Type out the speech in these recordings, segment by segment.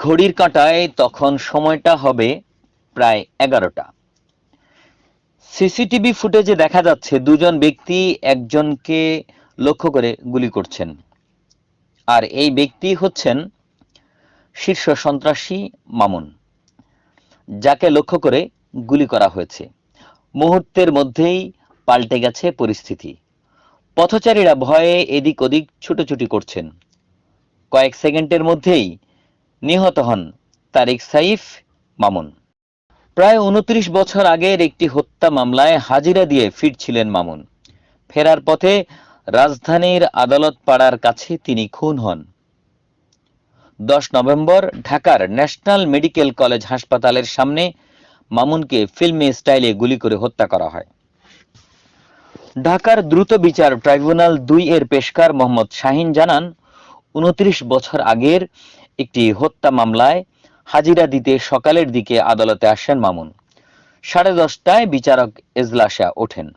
ঘড়ির কাঁটায় তখন সময়টা হবে প্রায় এগারোটা। সিসিটিভি ফুটেজে দেখা যাচ্ছে দুজন ব্যক্তি একজনকে লক্ষ্য করে গুলি করছেন। আর এই ব্যক্তি হচ্ছেন শীর্ষ সন্ত্রাসী মামুন, যাকে লক্ষ্য করে গুলি করা হয়েছে। মুহূর্তের মধ্যেই পাল্টে গেছে পরিস্থিতি। পথচারীরা ভয়ে এদিক ওদিক ছুটোছুটি করছেন। কয়েক সেকেন্ডের মধ্যেই নিহত হন তারিক সাইফ মামুন। প্রায় উনত্রিশ বছর আগের একটি হত্যা মামলায় হাজিরা দিয়ে ফিরছিলেন মামুন। ফেরার পথে রাজধানীর আদালত পাড়ার কাছে তিনি খুন হন। দশ নভেম্বর ঢাকার ন্যাশনাল মেডিকেল কলেজ হাসপাতালের সামনে মামুনকে ফিল্মি স্টাইলে গুলি করে হত্যা করা হয়। ঢাকার দ্রুত বিচার ট্রাইব্যুনাল দুই এর পেশকার মোহাম্মদ শাহিন জানান উনত্রিশ বছর আগের একটি হত্যা মামলায় হাজিরা দিতে সকালের দিকে আদালতে আসেন মামুন। সাড়ে দশটায় বিচারক এজলাসা ওঠেন।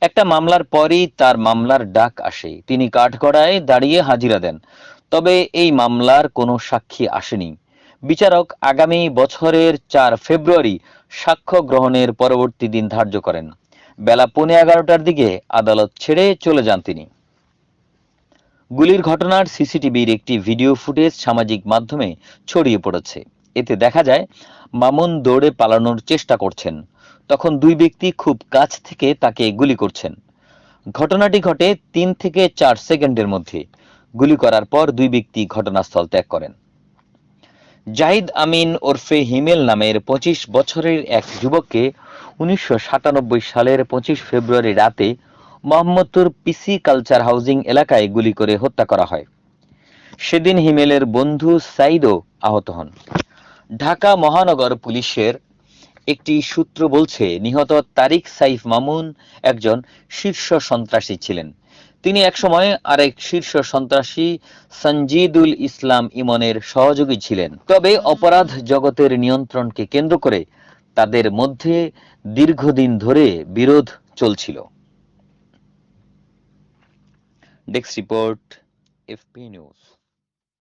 একটা মামলার পরই তার মামলার ডাক আসে। তিনি কাঠগড়ায় দাঁড়িয়ে হাজিরা দেন। তবে এই মামলার কোনো সাক্ষী আসেনি। বিচারক আগামী বছরের চার ফেব্রুয়ারি সাক্ষ্য গ্রহণের পরবর্তী দিন ধার্য করেন। বেলা পৌনে এগারোটার দিকে আদালত ছেড়ে চলে যান তিনি। গুলির ঘটনার সিসিটিভির একটি ভিডিও ফুটেজ সামাজিক মাধ্যমে ছড়িয়ে পড়েছে। এতে দেখা যায়, মামুন দৌড়ে পালানোর চেষ্টা করছেন। তখন দুই ব্যক্তি খুব কাছ থেকে তাকে গুলি করছেন। ঘটনাটি ঘটে তিন থেকে চার সেকেন্ডের মধ্যে। গুলি করার পর দুই ব্যক্তি ঘটনাস্থল ত্যাগ করেন। জাহিদ আমিন ওরফে হিমেল নামের পঁচিশ বছরের এক যুবককে উনিশশো সাতানব্বই সালের পঁচিশ ফেব্রুয়ারি রাতে মোহাম্মদপুর পিসি কালচার হাউজিং এলাকায় গুলি করে হত্যা করা হয়। সেদিন হিমেলের বন্ধু সাইদও আহত হন। ঢাকা মহানগর পুলিশের একটি সূত্র বলছে, নিহত তারিক সাইফ মামুন একজন শীর্ষ সন্ত্রাসী ছিলেন। তিনি একসময় আরেক শীর্ষ সন্ত্রাসী সঞ্জিদুল ইসলাম ইমনের সহযোগী ছিলেন। তবে অপরাধ জগতের নিয়ন্ত্রণকে কেন্দ্র করে তাদের মধ্যে দীর্ঘদিন ধরে বিরোধ চলছিল। Next report FP News.